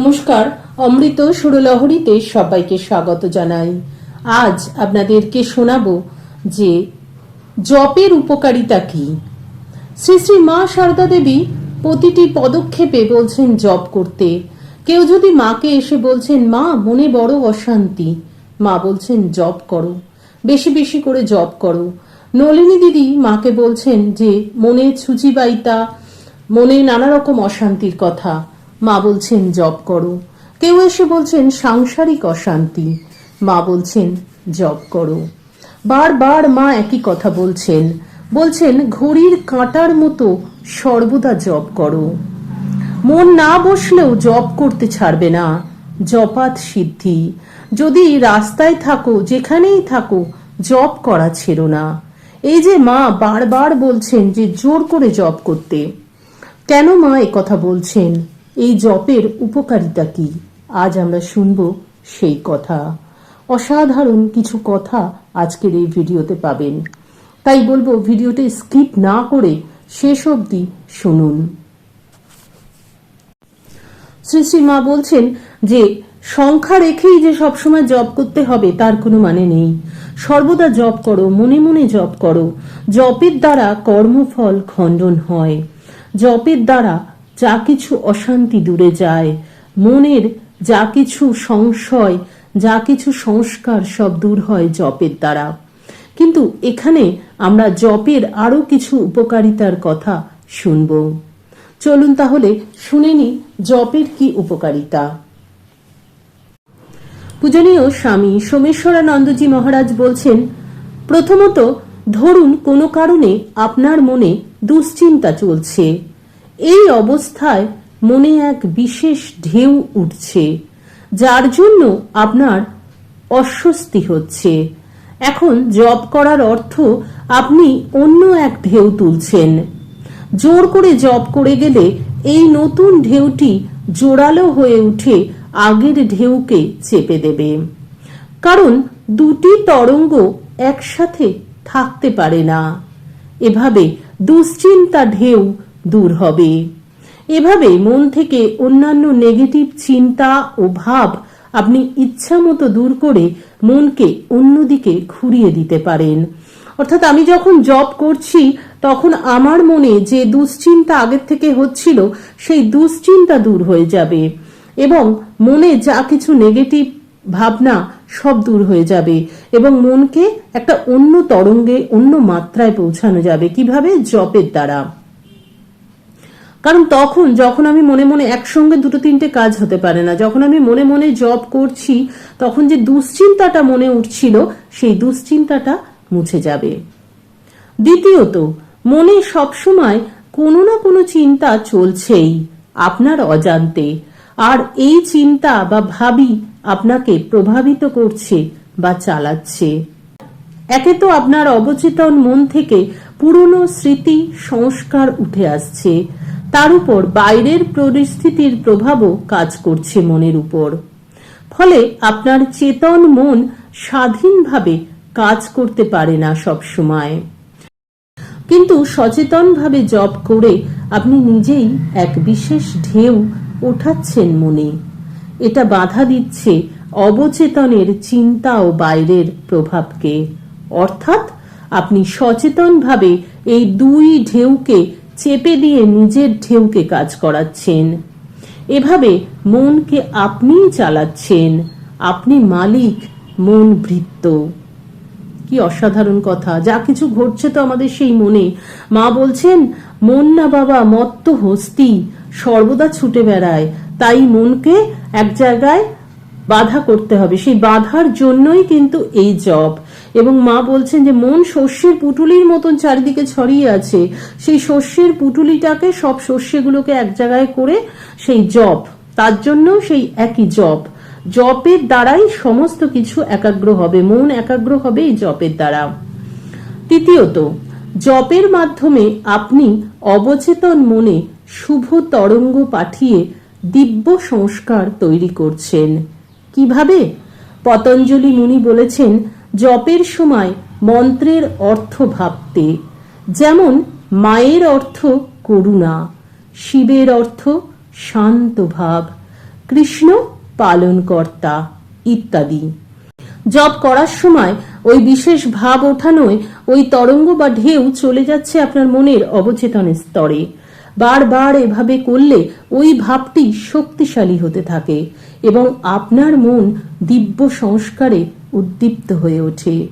নমস্কার, অমৃত সুরলহরীতে সবাইকে স্বাগত জানাই। আজ আপনাদেরকে শোনাবো যে জপের উপকারিতা কি। শ্রী শ্রী মা সারদা দেবী প্রতিটি পদক্ষেপে বলছেন জপ করতে। কেউ যদি মাকে এসে বলছেন, মা, মনে বড় অশান্তি। মা বলছেন, জপ করো। বেশি বেশি করে জপ করো। নলিনী দিদি মাকে বলছেন যে, মনে ছুচিবাইতা, মনে নানা রকম অশান্তির কথা। মা বলছেন জব করো। কেউ এসে বলছেন, সাংসারিক অশান্তি। মা বলছেন জব করো। বারবার মা একই কথা বলছেন। বলছেন, ঘড়ির কাঁটার মতো সর্বদা জব করো। মন না বসলেও জব করতে ছাড়বে না। জপাত সিদ্ধি। যদি রাস্তায় থাকো, যেখানেই থাকো জব করা ছেড়ো না। এই যে মা বারবার বলছেন যে, জোর করে জব করতে। কেন মা কথা বলছেন? এই জপের উপকারিতা কি? আজ আমরা শুনব সেই কথা। অসাধারণ কিছু কথা আজকের এই ভিডিওতে পাবেন। তাই বলব, ভিডিওটি স্কিপ না করে শেষ অবধি শুনুন। শ্রী শ্রী মা বলছেন যে, সংখ্যা রেখেই যে সবসময় জব করতে হবে, তার কোনো মানে নেই। সর্বদা জব করো, মনে মনে জব করো। জপের দ্বারা কর্মফল খণ্ডন হয়। জপের দ্বারা যা কিছু অশান্তি দূরে যায়। মনের যা কিছু সংশয়, যা কিছু সংস্কার সব দূর হয় জপের দ্বারা। কিন্তু এখানে আমরা জপের আরও কিছু উপকারিতার কথা শুনব। চলুন তাহলে শুনে নি জপের কি উপকারিতা। পূজনীয় স্বামী সোমেশ্বরানন্দজি মহারাজ বলছেন, প্রথমত ধরুন কোনো কারণে আপনার মনে দুশ্চিন্তা চলছে। এই অবস্থায় মনে এক বিশেষ ঢেউ উঠছে, যার জন্য আপনার অস্বস্তি হচ্ছে। এখন জব করার অর্থ আপনি অন্য এক ঢেউ তুলছেন। জোর করে জব করে গেলে এই নতুন ঢেউটি জোরালো হয়ে উঠে আগের ঢেউকে চেপে দেবে। কারণ দুটি তরঙ্গ একসাথে থাকতে পারে না। এভাবে দুশ্চিন্তা ঢেউ দূর হবে। এভাবে মন থেকে অন্যান্য নেগেটিভ চিন্তা ও ভাব আপনি ইচ্ছা মতো দূর করে মনকে অন্যদিকে ঘুরিয়ে দিতে পারেন। অর্থাৎ আমি যখন জব করছি, তখন আমার মনে যে দুশ্চিন্তা আগের থেকে হচ্ছিল, সেই দুশ্চিন্তা দূর হয়ে যাবে এবং মনে যা কিছু নেগেটিভ ভাবনা সব দূর হয়ে যাবে এবং মনকে একটা অন্য তরঙ্গে, অন্য মাত্রায় পৌঁছানো যাবে। কীভাবে? জপের দ্বারা। কারণ তখন, যখন আমি মনে মনে একসঙ্গে দুটো তিনটে কাজ হতে পারে না, যখন আমি মনে মনে জব করছি, তখন যে দুশ্চিন্তাটা মনে উঠছিল, সেই দুশ্চিন্তাটা মুছে যাবে। দ্বিতীয়ত, মনে সবসময় কোনো না কোনো চিন্তা চলছেই আপনার অজান্তে। আর এই চিন্তা বা ভাবি আপনাকে প্রভাবিত করছে বা চালাচ্ছে। একে তো আপনার অবচেতন মন থেকে পুরনো স্মৃতি, সংস্কার উঠে আসছে। তার উপর বাইরের পরিস্থিতির প্রভাবও কাজ করছে মনের উপর। ফলে আপনার চেতন মন স্বাধীনভাবে কাজ করতে পারে না সব সময় কিন্তু সচেতনভাবে জব করে আপনি নিজেই এক বিশেষ ঢেউ ওঠাচ্ছেন মনে। এটা বাধা দিচ্ছে অবচেতনের চিন্তা ও বাইরের প্রভাবকে। অর্থাৎ আপনি সচেতনভাবে এই দুই ঢেউকে চেপে দিয়ে নিজের ঢেউকে কাজ করাচ্ছেন। এভাবে মনকে আপনিই চালাচ্ছেন, আপনি মালিক, মন বৃত্ত কি অসাধারণ কথা, যা কিছু ঘটছে তো আমাদের সেই মনে। মা বলছেন, মন না বাবা, মত্ত হস্তি, সর্বদা ছুটে বেড়ায়। তাই মনকে এক জায়গায় বাধা করতে হবে। সেই বাধার জন্যই কিন্তু এই জব। এবং মা বলছেন যে, মন শস্যের পুটুলির মতন চারিদিকে ছড়িয়ে আছে। সেই শস্যের পুটুলিটাকে সব শস্যগুলোকে এক জায়গায় করে সেই জব, তার জন্য সেই একই জব। জপের দ্বারাই সমস্ত কিছু একাগ্র হবে, মন একাগ্র হবে এই জপের দ্বারা। তৃতীয়ত, জপের মাধ্যমে আপনি অবচেতন মনে শুভ তরঙ্গ পাঠিয়ে দিব্য সংস্কার তৈরি করছেন। কীভাবে? পতঞ্জলি মুনি বলেছেন, জপের সময় মন্ত্রের অর্থ ভাবতে, যেমন মায়ের অর্থ করুণা, শিবের অর্থ শান্ত ভাব, কৃষ্ণ পালনকর্তা ইত্যাদি। জপ করার সময় ওই বিশেষ ভাব ওঠানোয় ওই তরঙ্গ বা ঢেউ চলে যাচ্ছে আপনার মনের অবচেতন স্তরে। বারবার এভাবে করলে ওই ভাবটি শক্তিশালী হতে থাকে এবং আপনার মন দিব্য সংস্কারে উদ্দীপ্ত হয়ে ওঠে।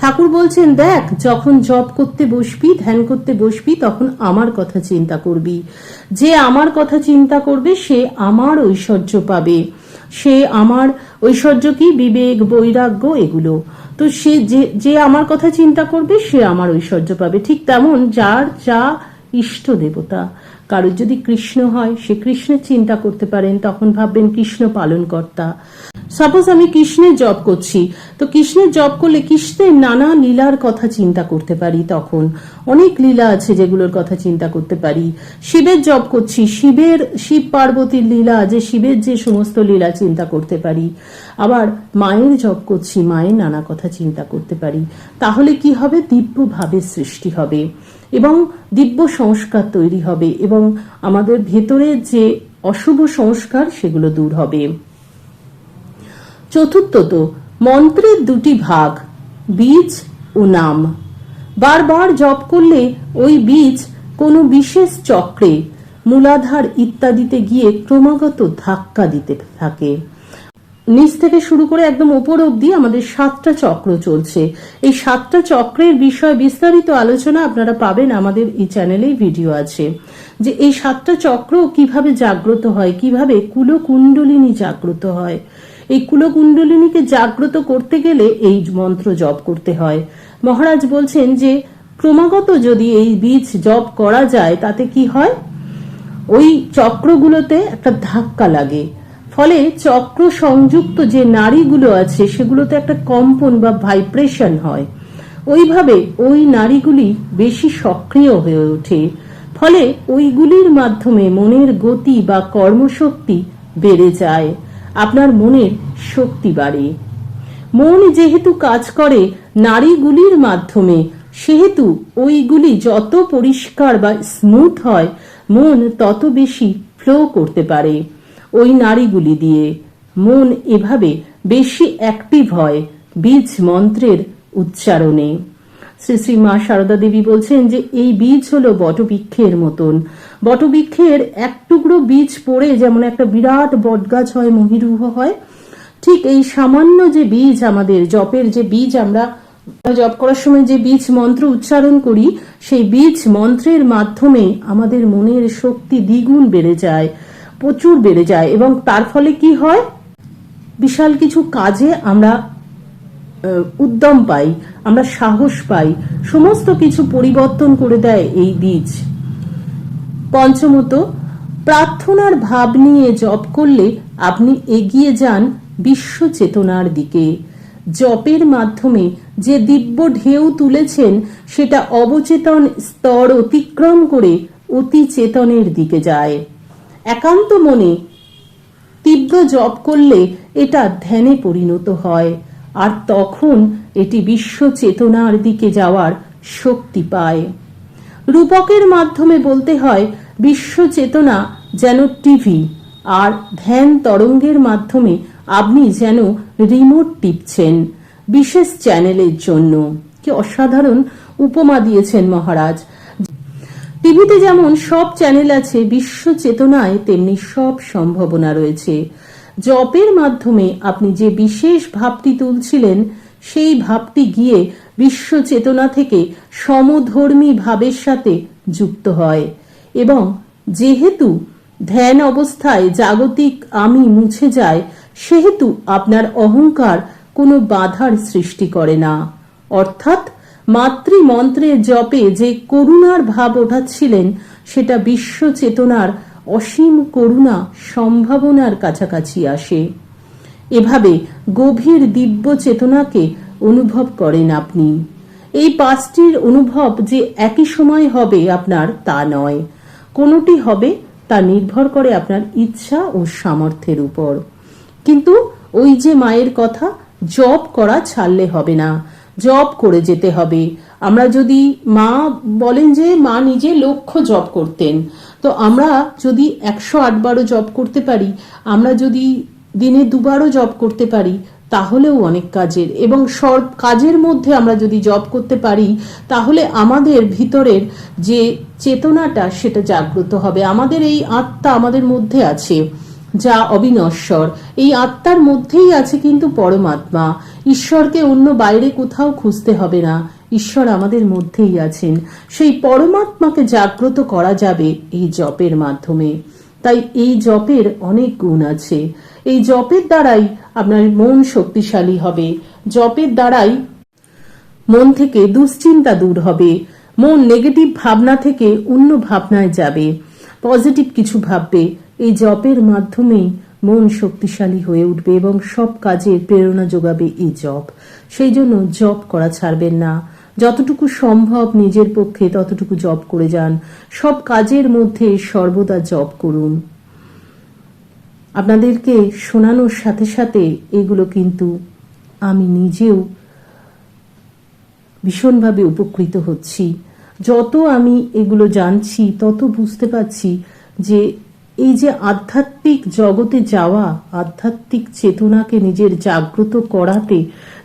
ঠাকুর বলছেন, দেখ, যখন জব করতে বসবি, ধ্যান করতে বসবি, তখন আমার কথা চিন্তা করবি। যে আমার কথা চিন্তা করবে, সে আমার ঐশ্বর্য পাবে। সে আমার ঐশ্বর্য কি? বিবেক, বৈরাগ্য, এগুলো। তো সে যে যে আমার কথা চিন্তা করবে, সে আমার ঐশ্বর্য পাবে। ঠিক তেমন যার, যা ইষ্ট দেবতা। কারোর যদি কৃষ্ণ হয়, সে কৃষ্ণের চিন্তা করতে পারেন, তখন ভাববেন কৃষ্ণ পালন কর্তা সাপোজ আমি কৃষ্ণের জব করছি, তো কৃষ্ণের জব করলে কৃষ্ণের নানা লীলার কথা চিন্তা করতে পারি তখন। অনেক লীলা আছে যেগুলোর কথা চিন্তা করতে পারি। শিবের জব করছি, শিবের, শিব পার্বতীর লীলা যে শিবের যে সমস্ত লীলা চিন্তা করতে পারি। আবার মায়ের জব করছি, মায়ের নানা কথা চিন্তা করতে পারি। তাহলে কি হবে? দিব্য ভাবের সৃষ্টি হবে। এবং দিব্য সংস্কার তৈরি হবে এবং আমাদের ভেতরে যে অশুভ সংস্কার, সেগুলো দূর হবে। চতুর্থত, মন্ত্রের দুটি ভাগ, বীজ ও নাম। বারবার জপ করলে ওই বীজ কোনো বিশেষ চক্রে, মূলাধার ইত্যাদিতে গিয়ে ক্রমাগত ধাক্কা দিতে থাকে। নিচ থেকে শুরু করে একদম ওপর অবধি আমাদের সাতটা চক্র চলছে। এই সাতটা চক্রের বিষয়ে বিস্তারিত আলোচনা আপনারা পাবেন আমাদের এই চ্যানেলেই ভিডিও আছে। যে এই সাতটা চক্র কীভাবে জাগ্রত হয়, কীভাবে কুলকুণ্ডলিনী জাগ্রত হয়। এই কুলকুণ্ডলিনীকে জাগ্রত করতে গেলে এই মন্ত্র জপ করতে হয়। মহারাজ বলছেন যে, ক্রমাগত যদি এই বীজ জপ করা যায়, তাতে কি হয়? ওই চক্রগুলোতে একটা ধাক্কা লাগে। ফলে চক্র সংযুক্ত যে নারীগুলো আছে, সেগুলোতে একটা কম্পন বা ভাইব্রেশন হয়। ওইভাবে ওই নারীগুলি বেশি সক্রিয় হয়ে ওঠে। ফলে ওইগুলির মাধ্যমে মনের গতি বা কর্মশক্তি বেড়ে যায়। আপনার মনের শক্তি বাড়ে। মন যেহেতু কাজ করে নারীগুলির মাধ্যমে, সেহেতু ওইগুলি যত পরিষ্কার বা স্মুথ হয়, মন তত বেশি ফ্লো করতে পারে। ওই নারীগুলি দিয়ে। মন এভাবে বেশি অ্যাক্টিভ হয় বীজ মন্ত্রের উচ্চারণে। শ্রী শ্রী মা সারদা দেবী বলছেন যে, এই বীজ হলো বটবৃক্ষের মতন। বটবৃক্ষের এক টুকরো বীজ পড়ে যেমন একটা বিরাট বটগাছ হয়, মহিরুহ হয়, ঠিক এই সামান্য যে বীজ আমাদের জপের যে বীজ আমরা জপ করার সময় যে বীজ মন্ত্র উচ্চারণ করি, সেই বীজ মন্ত্রের মাধ্যমে আমাদের মনের শক্তি দ্বিগুণ বেড়ে যায়। প্রচুর বেড়ে যায় এবং তার ফলে কি হয়? বিশাল কিছু কাজে আমরা উদ্যম পাই, আমরা সাহস পাই, সমস্ত কিছু পরিবর্তন করে দেয় এই বীজ। পঞ্চমত, প্রার্থনার ভাব নিয়ে জপ করলে আপনি এগিয়ে যান বিশ্ব চেতনার দিকে। জপের মাধ্যমে যে দিব্য ঢেউ তুলেছেন, সেটা অবচেতন স্তর অতিক্রম করে অতি চেতনের দিকে যায়। একান্ত মনে তীব্র জপ করলে এটা ধ্যানে পরিণত হয়, আর তখন এটি বিশ্ব চেতনার দিকে যাওয়ার শক্তি পায়। রূপকের মাধ্যমে বলতে হয়, বিশ্ব চেতনা যেন টিভি, আর ধ্যান তরঙ্গের মাধ্যমে আপনি যেন রিমোট টিপছেন, বিশেষ চ্যানেলের জন্য। কি অসাধারণ উপমা দিয়েছেন মহারাজ। টিভিতে যেমন সব চ্যানেল আছে, বিশ্ব চেতনায় তেমনি সব সম্ভাবনা রয়েছে। জপের মাধ্যমে আপনি যে বিশেষ ভাবটি তুলছিলেন, সেই ভাবটি গিয়ে বিশ্ব চেতনা থেকে সমধর্মী ভাবের সাথে যুক্ত হয় এবং যেহেতু ধ্যান অবস্থায় জাগতিক আমি মুছে যায়, সেহেতু আপনার অহংকার কোনো বাধার সৃষ্টি করে না। অর্থাৎ মাতৃমন্ত্রের জপে যে করুণার ভাব ওঠাচ্ছিলেন, সেটা বিশ্ব চেতনার অসীম করুণা সম্ভাবনার কাছাকাছি আসে। এভাবে গভীর দিব্য চেতনাকে অনুভব করেন আপনি। এই পাঁচটির অনুভব যে একই সময় হবে আপনার, তা নয়। কোনটি হবে তা নির্ভর করে আপনার ইচ্ছা ও সামর্থ্যের উপর। কিন্তু ওই যে মায়ের কথা জব করা ছাড়লে হবে না। জব করে যেতে হবে। আমরা যদি মা বলেন যে, মা নিজে লক্ষ্য জব করতেন। তো আমরা যদি একশো আটবারও জব করতে পারি, আমরা যদি দিনে দুবারও জব করতে পারি, তাহলেও অনেক কাজের। এবং সব কাজের মধ্যে আমরা যদি জব করতে পারি, তাহলে আমাদের ভিতরের যে চেতনাটা, সেটা জাগ্রত হবে। আমাদের এই আত্মা আমাদের মধ্যে আছে। যা অবিনশ্বর। এই আত্মার মধ্যেই আছে কিন্তু পরমাত্মা। ঈশ্বরকে অন্য বাইরে কোথাও খুঁজতে হবে না। ঈশ্বর আমাদের মধ্যেই আছেন। সেই পরমাত্মাকে জাগ্রত করা যাবে এই জপের মাধ্যমে। তাই এই জপের অনেক গুণ আছে। এই জপের দ্বারাই আপনার মন শক্তিশালী হবে। জপের দ্বারাই মন থেকে দুশ্চিন্তা দূর হবে। মন নেগেটিভ ভাবনা থেকে অন্য ভাবনায় যাবে। পজিটিভ কিছু ভাববে। এই জপের মাধ্যমেই মন শক্তিশালী হয়ে উঠবে এবং সব কাজের প্রেরণা যোগাবে এই জপ। সেই জন্য জপ করা ছাড়বেন না। যতটুকু সম্ভব নিজের পক্ষে ততটুকু জপ করে যান। সব কাজের মধ্যে সর্বদা জপ করুন। আপনাদেরকে শোনানোর সাথে সাথে এগুলো কিন্তু আমি নিজেও ভীষণভাবে উপকৃত হচ্ছি। যত আমি এগুলো জানছি, তত বুঝতে পারছি যে এই যে আধ্যাত্মিক জগতে যাওয়া, আধ্যাত্মিক চেতনাকে নিজের জাগ্রত করাতে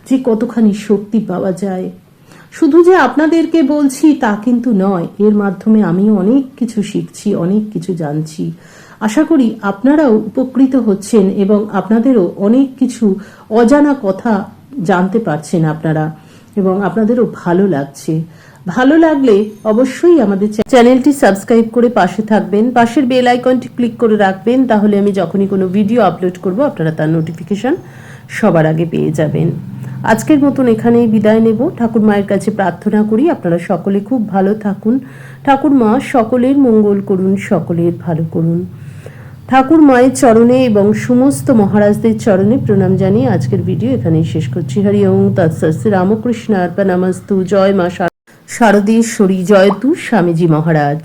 যে কতখানি শক্তি পাওয়া যায়। শুধু যে আপনাদেরকে বলছি তা কিন্তু নয়, এর মাধ্যমে আমি অনেক কিছু শিখছি, অনেক কিছু জানছি। আশা করি আপনারাও উপকৃত হচ্ছেন এবং আপনাদেরও অনেক কিছু অজানা কথা জানতে পারছেন আপনারা। এবং আপনাদেরও ভালো লাগছে। ভালো লাগলে অবশ্যই আমাদের চ্যানেলটি সাবস্ক্রাইব করে পাশে থাকবেন। পাশের বেল আইকনটি ক্লিক করে রাখবেন। তাহলে আমি যখনই কোনো ভিডিও আপলোড করব, আপনারা তার নোটিফিকেশন সবার আগে পেয়ে যাবেন। আজকের মতন এখানেই বিদায় নেব। ঠাকুর মায়ের কাছে প্রার্থনা করি, আপনারা সকলে খুব ভালো থাকুন। ঠাকুর মা সকলের মঙ্গল করুন, সকলের ভালো করুন। ঠাকুর মায়ের চরণে এবং সমস্ত মহারাজদের চরণে প্রণাম জানিয়ে আজকের ভিডিও এখানেই শেষ করছি। হরি ওং তৎসর শ্রী রামকৃষ্ণ অর্পণামস্তু জয় মা শারদেশ্বরী। জয়তু স্বামীজি মহারাজ।